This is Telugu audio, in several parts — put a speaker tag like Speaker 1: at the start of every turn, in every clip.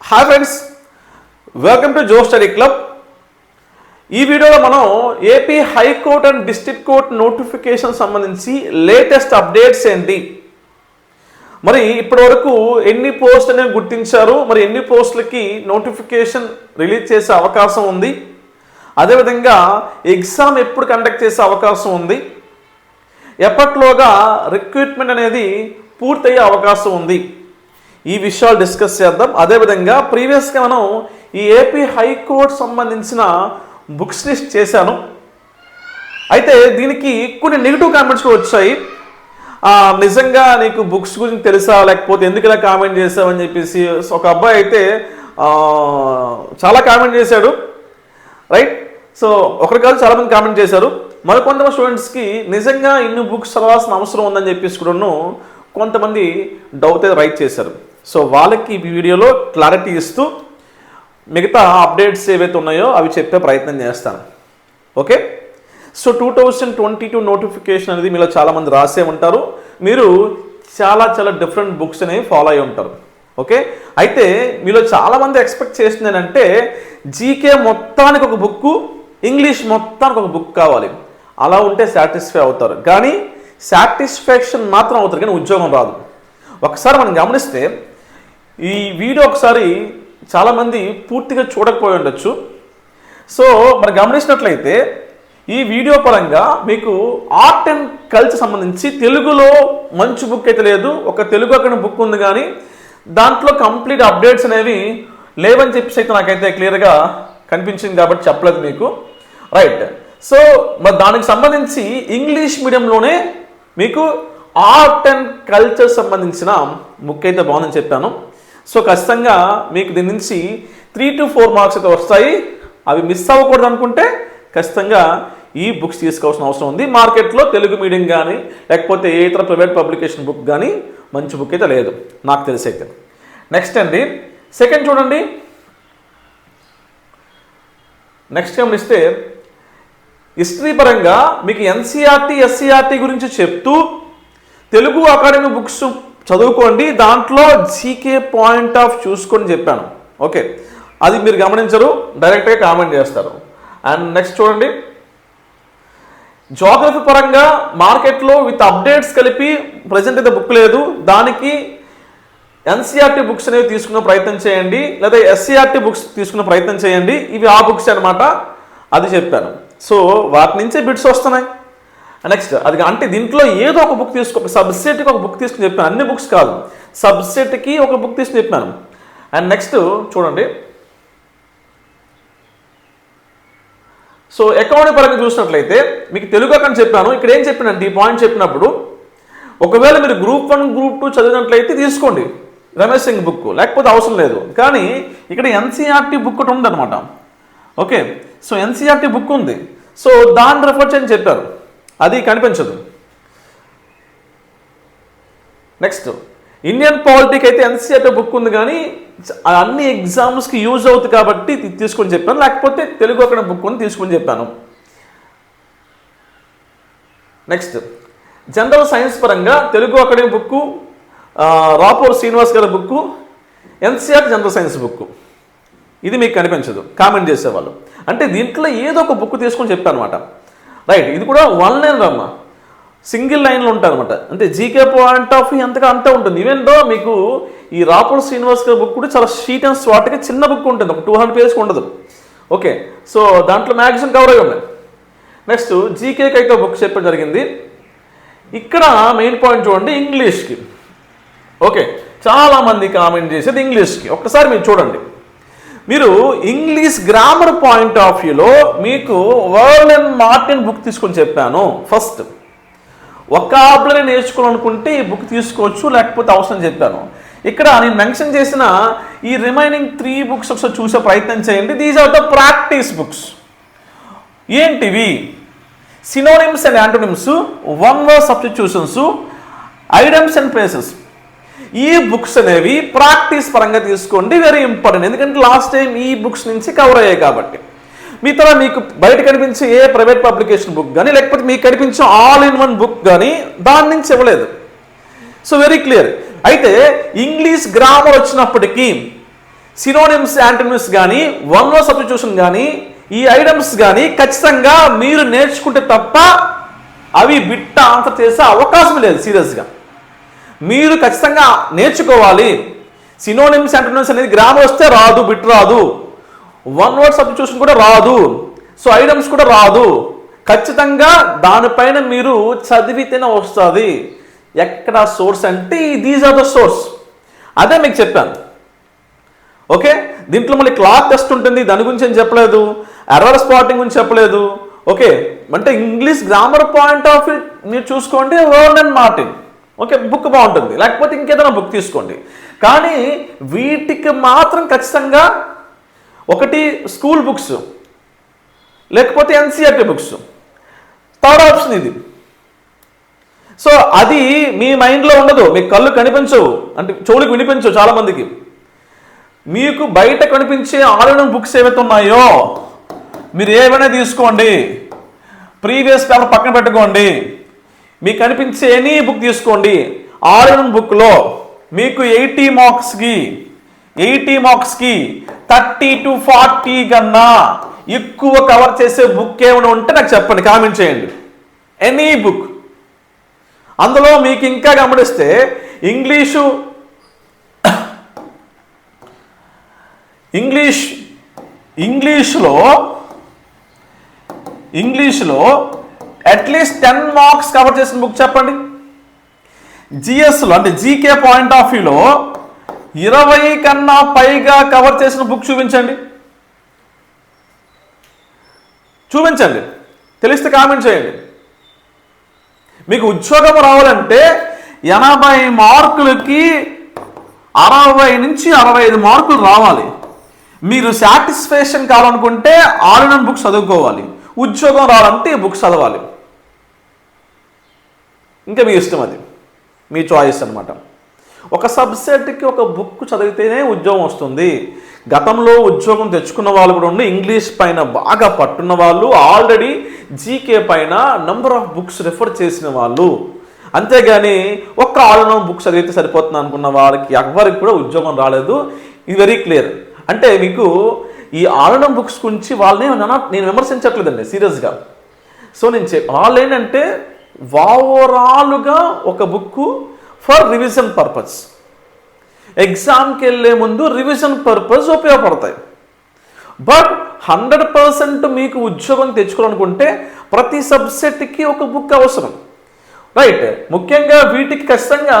Speaker 1: Hi friends welcome to Jo study club ఈ వీడియోలో మనం AP high court and district court notification సంబంధించి లేటెస్ట్ అప్డేట్స్ ఏంటి? మరి ఇప్పటి వరకు ఎన్ని పోస్ట్ అనేవి గుర్తించారు? మరి ఎన్ని పోస్టులకి నోటిఫికేషన్ రిలీజ్ చేసే అవకాశం ఉంది? అదేవిధంగా ఎగ్జామ్ ఎప్పుడు కండక్ట్ చేసే అవకాశం ఉంది? ఎప్పట్లోగా రిక్రూట్మెంట్ అనేది పూర్తయ్యే అవకాశం ఉంది? ఈ విషయాలు డిస్కస్ చేద్దాం. అదేవిధంగా ప్రీవియస్గా మనం ఈ ఏపీ హైకోర్టు సంబంధించిన బుక్స్ లిస్ట్ చేశాను. అయితే దీనికి కొన్ని నెగిటివ్ కామెంట్స్ కూడా వచ్చాయి. నిజంగా నీకు బుక్స్ గురించి తెలుసా? లేకపోతే ఎందుకు ఇలా కామెంట్ చేసావని చెప్పేసి ఒక అబ్బాయి అయితే చాలా కామెంట్ చేశాడు. రైట్ సో ఒకరి కాదు చాలామంది కామెంట్ చేశారు. మరికొంతమంది స్టూడెంట్స్కి నిజంగా ఇన్ని బుక్స్ చదవాల్సిన అవసరం ఉందని చెప్పేసి కూడాను కొంతమంది డౌట్ అయితే రైట్ చేశారు. సో వాళ్ళకి ఈ వీడియోలో క్లారిటీ ఇస్తూ మిగతా అప్డేట్స్ ఏవైతే ఉన్నాయో అవి చెప్పే ప్రయత్నం చేస్తాను. Okay? So two thousand twenty two notification అనేది మీలో చాలామంది రాసే ఉంటారు. మీరు చాలా చాలా డిఫరెంట్ బుక్స్ అనేవి ఫాలో అయి ఉంటారు. ఓకే? అయితే మీలో చాలామంది ఎక్స్పెక్ట్ చేసింది ఏంటంటే జీకే మొత్తానికి ఒక బుక్ ఇంగ్లీష్ మొత్తానికి ఒక బుక్ కావాలి. అలా ఉంటే సాటిస్ఫై అవుతారు. కానీ సాటిస్ఫాక్షన్ మాత్రం అవుతారు కానీ ఉద్యోగం రాదు. ఒకసారి మనం గమనిస్తే ఈ వీడియో ఒకసారి చాలామంది పూర్తిగా చూడకపోయి ఉండొచ్చు. సో మనం గమనించినట్లయితే ఈ వీడియో పరంగా మీకు ఆర్ట్ అండ్ కల్చర్ సంబంధించి తెలుగులో మంచి బుక్ అయితే లేదు ఒక తెలుగు అక్కడ బుక్ ఉంది కానీ దాంట్లో కంప్లీట్ అప్డేట్స్ అనేవి లేవని చెప్పేసి అయితే నాకైతే క్లియర్గా కనిపించింది కాబట్టి చెప్పలేదు మీకు. రైట్ సో మరి దానికి సంబంధించి ఇంగ్లీష్ మీడియంలోనే మీకు ఆర్ట్ అండ్ కల్చర్ సంబంధించిన బుక్ అయితే బాగుందని చెప్పాను. సో ఖచ్చితంగా మీకు దీని నుంచి త్రీ టు ఫోర్ మార్క్స్ అయితే వస్తాయి. అవి మిస్ అవ్వకూడదు అనుకుంటే ఖచ్చితంగా ఈ బుక్స్ తీసుకోవాల్సిన అవసరం ఉంది. మార్కెట్లో తెలుగు మీడియం కానీ లేకపోతే ఏ ఇతర ప్రైవేట్ పబ్లికేషన్ బుక్ కానీ మంచి బుక్ అయితే లేదు. నాకు తెలిసి అయితే నెక్స్ట్ అండి. సెకండ్ చూడండి. నెక్స్ట్ గమనిస్తే హిస్టరీ పరంగా మీకు ఎన్సీఆర్టీ ఎస్సీఆర్టీ గురించి చెప్తూ తెలుగు అకాడమీ బుక్స్ చదువుకోండి. దాంట్లో జీకే పాయింట్ ఆఫ్ చూసుకొని చెప్పాను. ఓకే. అది మీరు గమనించరు డైరెక్ట్గా కామెంట్ చేస్తారు. అండ్ నెక్స్ట్ చూడండి. జోగ్రఫీ పరంగా మార్కెట్లో విత్ అప్డేట్స్ కలిపి ప్రజెంట్ అయితే బుక్ లేదు. దానికి ఎన్సీఆర్టీ బుక్స్ అనేవి తీసుకునే ప్రయత్నం చేయండి. లేదా ఎస్సీఆర్టీ బుక్స్ తీసుకునే ప్రయత్నం చేయండి. ఇవి ఆ బుక్స్ అన్నమాట. అది చెప్పాను. సో వాటి నుంచే బిట్స్ వస్తున్నాయి. నెక్స్ట్ అది అంటే దీంట్లో ఏదో ఒక బుక్ తీసుకో సబ్సెట్కి ఒక బుక్ తీసుకుని చెప్పాను అన్ని బుక్స్ కాదు. సబ్సెట్కి ఒక బుక్ తీసుకుని చెప్పాను అండ్ నెక్స్ట్ చూడండి. సో అకౌంట్ పరంగా చూసినట్లయితే మీకు తెలుగు అకౌంట్ చెప్పాను. ఇక్కడ ఏం చెప్పినంటే ఈ పాయింట్ చెప్పినప్పుడు ఒకవేళ మీరు గ్రూప్ వన్ గ్రూప్ టూ చదివినట్లయితే తీసుకోండి. రమేష్ సింగ్ బుక్ లేకపోతే అవసరం లేదు. కానీ ఇక్కడ ఎన్సీఆర్టీ బుక్ ఒకటి ఉందన్నమాట. ఓకే సో ఎన్సీఆర్టీ బుక్ ఉంది. సో దాన్ని రెఫర్ చేయని చెప్పారు. అది కనిపించదు. నెక్స్ట్ ఇండియన్ పాలిటిక్ అయితే ఎన్సీఆర్టీ బుక్ ఉంది కానీ అన్ని ఎగ్జామ్స్కి యూజ్ అవుతుంది కాబట్టి తీసుకొని చెప్పాను. లేకపోతే తెలుగు అక్కడ బుక్ ఉంది తీసుకొని చెప్పాను. నెక్స్ట్ జనరల్ సైన్స్ పరంగా తెలుగు అకాడమీ బుక్ రాపూర్ శ్రీనివాస్ గారి book NCERT general science book ఇది మీకు కనిపించదు. కామెంట్ చేసేవాళ్ళు. అంటే దీంట్లో ఏదో ఒక బుక్ తీసుకొని చెప్పాను అనమాట రైట్ ఇది కూడా వన్ లైన్ రమ్మ. సింగిల్ లైన్లో ఉంటుంది అనమాట అంటే జీకే పాయింట్ ఆఫ్ వ్యూ అంతగా అంతే ఉంటుంది. ఈవెన్ దో మీకు ఈ రాపూర్ శ్రీనివాస్ గారి బుక్ కూడా చాలా షీట్ అండ్ స్వాట్గా చిన్న బుక్ ఉంటుంది. ఒక టూ హండ్రెడ్ పేజెస్కి ఉండదు. ఓకే సో దాంట్లో మ్యాగజైన్ కవర్ అయ్యి ఉన్నాయి. నెక్స్ట్ జీకేకి అయితే బుక్ చెప్పడం జరిగింది. ఇక్కడ మెయిన్ పాయింట్ చూడండి ఇంగ్లీష్కి. ఓకే చాలామంది కామెంట్ చేసేది ఇంగ్లీష్కి. ఒక్కసారి మీరు చూడండి. మీరు ఇంగ్లీష్ గ్రామర్ పాయింట్ ఆఫ్ వ్యూలో మీకు వర్ల్ అండ్ మార్టిన్ బుక్ తీసుకొని చెప్పాను ఫస్ట్ ఒకాబులరీ నేర్చుకోవాలనుకుంటే ఈ బుక్ తీసుకోవచ్చు లేకపోతే అవసరం చెప్పాను. ఇక్కడ నేను మెన్షన్ చేసిన ఈ రిమైనింగ్ త్రీ బుక్స్ ఒకసారి చూసే ప్రయత్నం చేయండి. These are the practice books ఏంటివి? Synonyms and antonyms one word substitutions idioms and phrases ఈ బుక్స్ అనేవి ప్రాక్టీస్ పరంగా తీసుకోండి వెరీ ఇంపార్టెంట్. ఎందుకంటే లాస్ట్ టైం ఈ బుక్స్ నుంచి కవర్ అయ్యాయి కాబట్టి. మిగతా మీకు బయట కనిపించే ఏ ప్రైవేట్ పబ్లికేషన్ బుక్ కానీ లేకపోతే మీకు కనిపించే ఆల్ ఇన్ వన్ బుక్ కానీ దాని నుంచి ఇవ్వలేదు. So very clear. అయితే ఇంగ్లీష్ గ్రామర్ వచ్చినప్పటికీ సినోనిమ్స్ యాంటనిమ్స్ కానీ వన్ వర్డ్ సబ్స్టిట్యూషన్ కానీ ఈ ఐటమ్స్ కానీ ఖచ్చితంగా మీరు నేర్చుకుంటే తప్ప అవి బిట్ట ఆన్సర్ చేసే అవకాశం లేదు సీరియస్గా. మీరు ఖచ్చితంగా నేర్చుకోవాలి. సినోనిమ్స్ యాంటోనిమ్స్ అనేది గ్రామర్ వస్తే రాదు బిట్ రాదు వన్ వర్డ్ సబ్స్టిట్యూషన్ కూడా రాదు. సో ఐటమ్స్ కూడా రాదు. ఖచ్చితంగా దానిపైన మీరు చదివితేనే వస్తుంది. ఎక్కడ సోర్స్ అంటే దీస్ ఆర్ ద సోర్స్ అదే మీకు చెప్పాను. ఓకే దీంట్లో మళ్ళీ క్లాత్ టెస్ట్ ఉంటుంది. దాని గురించి ఏం చెప్పలేదు. ఎర్రర్ స్పాటింగ్ గురించి చెప్పలేదు. ఓకే అంటే English grammar point of view మీరు చూసుకోండి. Wren and Martin okay book బాగుంటుంది. లేకపోతే ఇంకేదైనా బుక్ తీసుకోండి. కానీ వీటికి మాత్రం ఖచ్చితంగా ఒకటి స్కూల్ బుక్స్ లేకపోతే ఎన్సీఆర్టీ బుక్స్ థర్డ్ ఆప్షన్ ఇది. సో అది మీ మైండ్లో ఉండదు. మీ కళ్ళు కనిపించవు. అంటే చెవులకు వినిపించవు చాలామందికి. మీకు బయట కనిపించే ఆన్లైన్ బుక్స్ ఏవైతే ఉన్నాయో మీరు ఏమైనా తీసుకోండి. ప్రీవియస్ పేపర్ పక్కన పెట్టుకోండి. మీకు కనిపించే ఎనీ బుక్ తీసుకోండి. ఆన్లైన్ బుక్లో మీకు ఎయిటీ మార్క్స్కి ఎయిటీ మార్క్స్కి థర్టీ టు ఫార్టీ కన్నా ఎక్కువ కవర్ చేసే బుక్ ఏమైనా ఉంటే నాకు చెప్పండి కామెంట్ చేయండి. ఎనీ బుక్ అందులో మీకు ఇంకా గమనిస్తే ఇంగ్లీషు ఇంగ్లీష్ ఇంగ్లీష్లో ఇంగ్లీష్లో at least ten marks cover చేసిన బుక్ చెప్పండి. జిఎస్లో అంటే జీకే పాయింట్ ఆఫ్ వ్యూలో ఇరవై కన్నా పైగా కవర్ చేసిన బుక్ చూపించండి. చూపించండి. తెలిస్తే కామెంట్ చేయండి. మీకు ఉద్యోగం రావాలంటే ఎనభై మార్కులకి అరవై నుంచి అరవై ఐదు మార్కులు రావాలి. మీరు సాటిస్ఫాక్షన్ కావాలనుకుంటే ఆన్లైన్ బుక్స్ చదువుకోవాలి. ఉద్యోగం రావాలంటే ఈ బుక్స్ చదవాలి. ఇంకా మీ ఇష్టం అది. మీ చాయిస్ అనమాట ఒక సబ్జెక్ట్కి ఒక బుక్ చదివితేనే ఉద్యోగం వస్తుంది. గతంలో ఉద్యోగం తెచ్చుకున్న వాళ్ళు కూడా ఉండి ఇంగ్లీష్ పైన బాగా పట్టున్న వాళ్ళు ఆల్రెడీ జీకే పైన నంబర్ ఆఫ్ బుక్స్ రెఫర్ చేసిన వాళ్ళు. అంతేగాని ఒక్క ఆల్రౌండ్ బుక్స్ చదివితే సరిపోతుంది అనుకున్న వాళ్ళకి ఎవరికి కూడా ఉద్యోగం రాలేదు. ఇది వెరీ క్లియర్ అంటే మీకు ఈ ఆల్రౌండ్ బుక్స్ గురించి వాళ్ళని నేను విమర్శించట్లేదండి సీరియస్గా సో నేను చెప్ వాళ్ళు ఏంటంటే ఓవరాల్గా ఒక బుక్ ఫర్ రివిజన్ పర్పస్. ఎగ్జామ్కి వెళ్ళే ముందు రివిజన్ పర్పస్ ఉపయోగపడతాయి. బట్ హండ్రెడ్ పర్సెంట్ మీకు ఉద్యోగం తెచ్చుకోవాలనుకుంటే ప్రతి సబ్జెక్ట్కి ఒక బుక్ అవసరం. రైట్ ముఖ్యంగా వీటికి ఖచ్చితంగా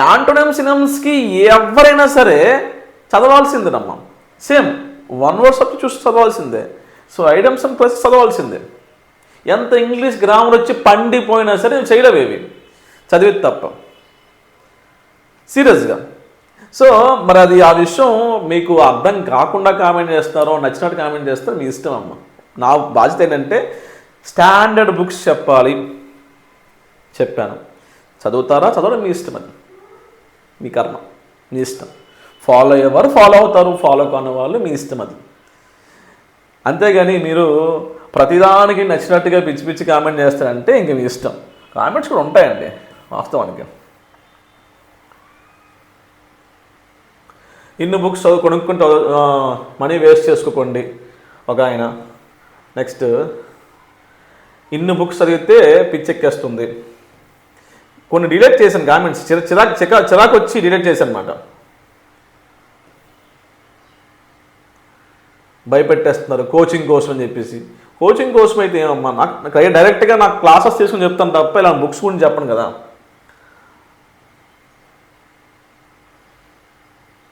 Speaker 1: యాంటోనియం సినిమ్స్కి ఎవరైనా సరే చదవాల్సిందేనమ్మా. సేమ్ వన్ వర్డ్ సబ్జెక్ట్ చూసి చదవాల్సిందే. సో ఐడమ్స్ అండ్ ప్లస్ చదవాల్సిందే. ఎంత ఇంగ్లీష్ గ్రామర్ వచ్చి పండిపోయినా సరే నేను చేయలేవేవి చదివేది తప్ప. సీరియస్గా. సో మరి అది ఆ విషయం మీకు అర్థం కాకుండా కామెంట్ చేస్తారో నచ్చినట్టు కామెంట్ చేస్తారో మీ ఇష్టం అమ్మ. నా బాధ్యత ఏంటంటే స్టాండర్డ్ బుక్స్ చెప్పాలి. చెప్పాను. చదువుతారా? చదవడం మీ ఇష్టం అది. మీ కర్మ. మీ ఇష్టం. ఫాలో అయ్యేవారు ఫాలో అవుతారు ఫాలో కాని వాళ్ళు మీ ఇష్టం అది. అంతేగాని మీరు ప్రతిదానికి నచ్చినట్టుగా పిచ్చి పిచ్చి కామెంట్ చేస్తారంటే ఇంక మీ ఇష్టం. కామెంట్స్ కూడా ఉంటాయండి వాస్తవానికి. ఇన్ని బుక్స్ చదువు కొనుక్కుంటూ మనీ వేస్ట్ చేసుకోకండి ఒక ఆయన. నెక్స్ట్ ఇన్ని బుక్స్ చదివితే పిచ్చెక్కేస్తుంది. కొన్ని డిలీట్ చేశాను కామెంట్స్ చిరా చిరాకు చికా చిరాకు వచ్చి డిలీట్ చేశాను అనమాట భయపెట్టేస్తున్నారు కోచింగ్ కోసం అని చెప్పేసి. కోచింగ్ కోసం అయితే ఏమమ్మా నాకు డైరెక్ట్గా నాకు క్లాసెస్ తీసుకుని చెప్తాను తప్ప ఇలా బుక్స్ గురించి చెప్పను కదా.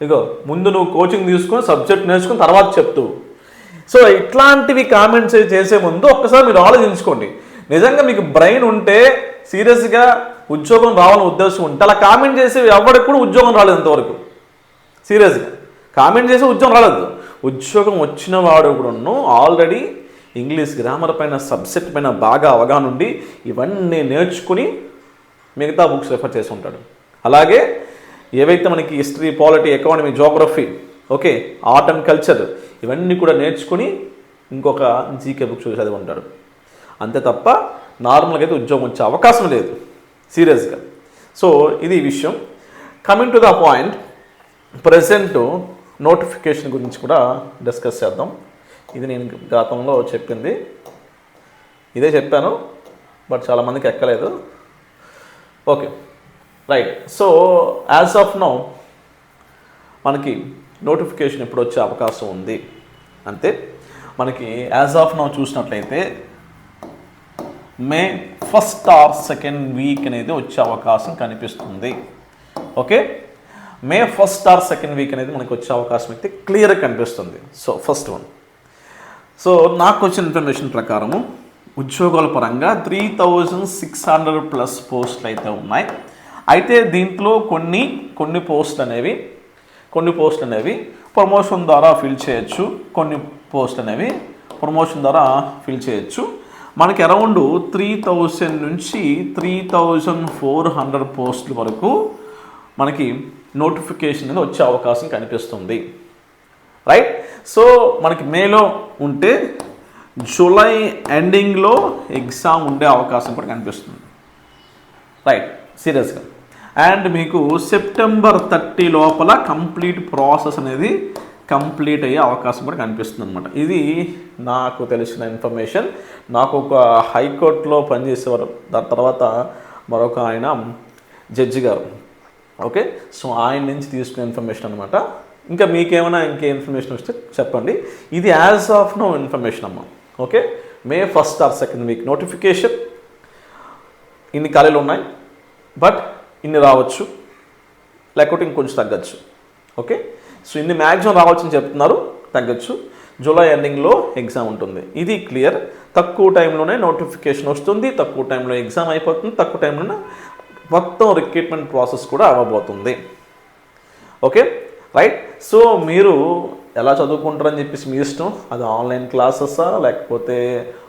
Speaker 1: ఇగో ముందు నువ్వు కోచింగ్ తీసుకొని సబ్జెక్ట్ నేర్చుకుని తర్వాత చెప్తూ. సో ఇట్లాంటివి కామెంట్స్ చేసే ముందు ఒక్కసారి మీరు ఆలోచించుకోండి. నిజంగా మీకు బ్రెయిన్ ఉంటే సీరియస్గా ఉద్యోగం రావాలని ఉద్దేశం ఉంటే అలా కామెంట్ చేసి ఎవరికి కూడా ఉద్యోగం రాలేదు ఇంతవరకు. సీరియస్గా. కామెంట్ చేసి ఉద్యోగం రాలేదు. ఉద్యోగం వచ్చిన వాడు కూడా ఆల్రెడీ ఇంగ్లీష్ గ్రామర్ పైన సబ్జెక్ట్ పైన బాగా అవగాహన ఉండి ఇవన్నీ నేర్చుకుని మిగతా బుక్స్ రెఫర్ చేసి ఉంటాడు. అలాగే ఏవైతే మనకి history polity economy geography okay art and culture ఇవన్నీ కూడా నేర్చుకుని ఇంకొక జీకే బుక్ చూసి చదివి ఉంటాడు. అంతే తప్ప నార్మల్గా అయితే ఉద్యోగం వచ్చే అవకాశం లేదు. సీరియస్గా. సో ఇది విషయం. Coming to the point present notification గురించి కూడా డిస్కస్ చేద్దాం. ఇది నేను గతంలో చెప్పింది. ఇదే చెప్పాను బట్ చాలామందికి ఎక్కలేదు. Okay right. So as of now మనకి నోటిఫికేషన్ ఎప్పుడు వచ్చే అవకాశం ఉంది. అంతే. మనకి యాజ్ ఆఫ్ నౌ చూసినట్లయితే May first or second week అనేది వచ్చే అవకాశం కనిపిస్తుంది. Okay? May first or second week అనేది మనకి వచ్చే అవకాశం అయితే క్లియర్గా కనిపిస్తుంది. సో ఫస్ట్ వన్ సో నాకు వచ్చిన ఇన్ఫర్మేషన్ ప్రకారము ఉద్యోగాల పరంగా three thousand six hundred plus పోస్టులు అయితే ఉన్నాయి. అయితే దీంట్లో కొన్ని కొన్ని పోస్టులు అనేవి కొన్ని పోస్టులు అనేవి ప్రమోషన్ ద్వారా ఫిల్ చేయొచ్చు. కొన్ని పోస్ట్ అనేవి ప్రమోషన్ ద్వారా ఫిల్ చేయొచ్చు. మనకి అరౌండ్ త్రీ థౌజండ్ నుంచి త్రీ థౌజండ్ ఫోర్ హండ్రెడ్ పోస్టుల వరకు మనకి నోటిఫికేషన్ అనేది వచ్చే అవకాశం కనిపిస్తుంది. రైట్ సో మనకి మేలో ఉంటే జూలై ఎండింగ్లో ఎగ్జామ్ ఉండే అవకాశం కూడా కనిపిస్తుంది. రైట్ సీరియస్గా. అండ్ మీకు సెప్టెంబర్ థర్టీ లోపల కంప్లీట్ ప్రాసెస్ అనేది కంప్లీట్ అయ్యే అవకాశం కూడా కనిపిస్తుంది అనమాట ఇది నాకు తెలిసిన ఇన్ఫర్మేషన్. నాకు ఒక హైకోర్టులో పనిచేసేవారు. దాని తర్వాత మరొక ఆయన జడ్జి గారు. ఓకే? సో ఆయన నుంచి తీసుకున్న ఇన్ఫర్మేషన్ అనమాట ఇంకా మీకేమైనా ఇంకే ఇన్ఫర్మేషన్ వస్తే చెప్పండి. ఇది యాజ్ ఆఫ్ నో ఇన్ఫర్మేషన్ అమ్మ. Okay? May first or second week. Notification ఇన్ని ఖాళీలు ఉన్నాయి. బట్ ఇన్ని రావచ్చు. లేకపోతే ఇంకొంచెం తగ్గచ్చు. ఓకే? సో ఇన్ని మ్యాక్సిమం రావచ్చు అని చెప్తున్నారు. తగ్గచ్చు. జూలై ఎండింగ్లో ఎగ్జామ్ ఉంటుంది. ఇది క్లియర్. తక్కువ టైంలోనే నోటిఫికేషన్ వస్తుంది. తక్కువ టైంలో ఎగ్జామ్ అయిపోతుంది. తక్కువ టైంలోనే మొత్తం రిక్రూట్మెంట్ ప్రాసెస్ కూడా అవ్వబోతుంది. ఓకే? రైట్? సో మీరు ఎలా చదువుకుంటారని చెప్పేసి మీ ఇష్టం? అది ఆన్లైన్ క్లాసెసా లేకపోతే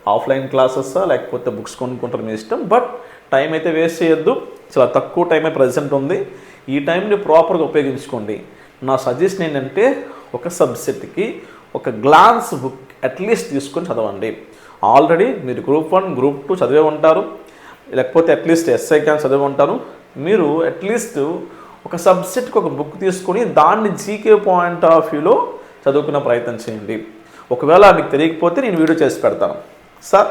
Speaker 1: ఆఫ్లైన్ క్లాసెసా లేకపోతే బుక్స్ కొనుక్కుంటారు మీ ఇష్టం? బట్ టైం అయితే వేస్ట్ చేయొద్దు. చాలా తక్కువ టైమే ప్రజెంట్ ఉంది. ఈ టైంని ప్రాపర్గా ఉపయోగించుకోండి. నా సజెషన్ ఏంటంటే ఒక సబ్జెక్ట్కి ఒక గ్లాన్స్ బుక్ అట్లీస్ట్ తీసుకొని చదవండి. ఆల్రెడీ మీరు గ్రూప్ వన్ గ్రూప్ టూ చదివే ఉంటారు. లేకపోతే అట్లీస్ట్ ఎస్ఐ క్యాన్ చదివి ఉంటారు. మీరు అట్లీస్ట్ ఒక సబ్జెక్ట్కి ఒక బుక్ తీసుకొని దాన్ని జీకే పాయింట్ ఆఫ్ వ్యూలో చదువుకునే ప్రయత్నం చేయండి. ఒకవేళ మీకు తెలియకపోతే నేను వీడియో చేసి పెడతాను. సార్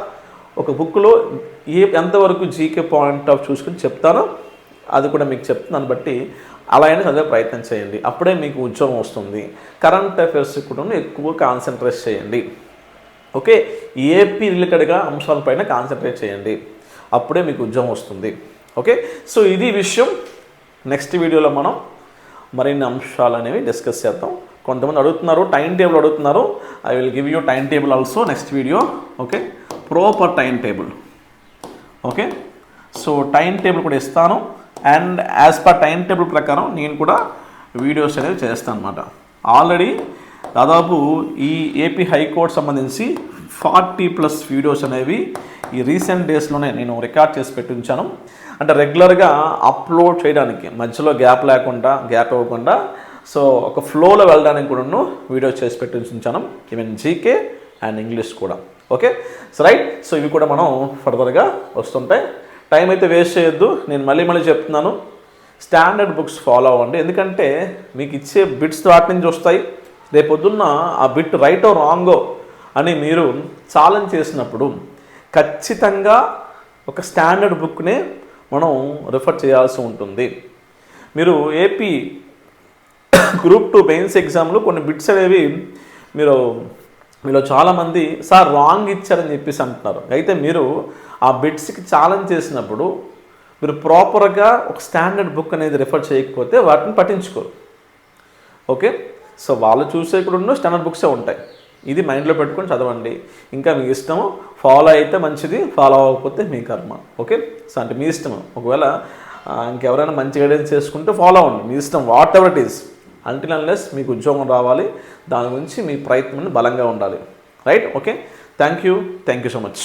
Speaker 1: ఒక బుక్లో ఏ ఎంతవరకు జీకే పాయింట్ ఆఫ్ చూసుకుని చెప్తానో అది కూడా మీకు చెప్తున్నాను బట్టి అలా అయినా చదివే ప్రయత్నం చేయండి. అప్పుడే మీకు ఉద్యోగం వస్తుంది. కరెంట్ అఫైర్స్ కూడా ఎక్కువ కాన్సన్ట్రేట్ చేయండి. ఓకే? ఏపీ రిలేటెడ్గా అంశాలపైన కాన్సన్ట్రేట్ చేయండి. అప్పుడే మీకు ఉద్యోగం వస్తుంది. ఓకే? సో ఇది విషయం నెక్స్ట్ వీడియోలో మనం మరిన్ని అంశాలు అనేవి డిస్కస్ చేద్దాం. కొంతమంది అడుగుతున్నారు టైం టేబుల్ అడుగుతున్నారు. I will give you time table also next video okay proper time table okay so time table కూడా ఇస్తాను. And as per time table ప్రకారం నేను కూడా వీడియోస్ అనేవి చేస్తాను అనమాట ఆల్రెడీ దాదాపు ఈ ఏపీ హైకోర్టు సంబంధించి ఫార్టీ ప్లస్ వీడియోస్ అనేవి ఈ రీసెంట్ డేస్లోనే నేను రికార్డ్ చేసి పెట్టి ఉంచాను. అంటే రెగ్యులర్గా అప్లోడ్ చేయడానికి మధ్యలో గ్యాప్ లేకుండా గ్యాప్ ఇవ్వకుండా సో ఒక ఫ్లోలో వెళ్ళడానికి కూడాను వీడియో చేసి పెట్టి ఉంచాను. ఈవెన్ జీకే అండ్ ఇంగ్లీష్ కూడా. ఓకే సో రైట్ సో ఇవి కూడా మనం ఫర్దర్గా వస్తుంటాయి. టైం అయితే వేస్ట్ చేయొద్దు. నేను మళ్ళీ మళ్ళీ చెప్తున్నాను. స్టాండర్డ్ బుక్స్ ఫాలో అవ్వండి. ఎందుకంటే మీకు ఇచ్చే బిట్స్ వాటి నుంచి వస్తాయి. రేపొద్దున్న ఆ బిట్ రైటో రాంగో అని మీరు ఛాలెంజ్ చేసినప్పుడు ఖచ్చితంగా ఒక స్టాండర్డ్ బుక్నే మనం రిఫర్ చేయాల్సి ఉంటుంది. మీరు ఏపీ గ్రూప్ టూ మెయిన్స్ ఎగ్జామ్లో కొన్ని బిట్స్ అనేవి మీరు మీలో చాలామంది సార్ రాంగ్ ఇచ్చారని చెప్పేసి అంటున్నారు. అయితే మీరు ఆ బిట్స్కి ఛాలెంజ్ చేసినప్పుడు మీరు ప్రాపర్గా ఒక స్టాండర్డ్ బుక్ అనేది రిఫర్ చేయకపోతే వాటిని పట్టించుకోరు. ఓకే సో వాళ్ళు చూసే కూడా ఉన్న స్టాండర్డ్ బుక్సే ఉంటాయి. ఇది మైండ్లో పెట్టుకొని చదవండి. ఇంకా మీ ఇష్టం ఫాలో అయితే మంచిది ఫాలో అవ్వకపోతే మీ కర్మ. ఓకే సో అంటే మీ ఇష్టం ఒకవేళ ఇంకెవరైనా మంచి గైడెన్స్ చేసుకుంటే ఫాలో అవ్వండి. మీ ఇష్టం whatever it is until unless మీకు ఉద్యోగం రావాలి దాని గురించి మీ ప్రయత్నం బలంగా ఉండాలి. Right okay thank you thank you so much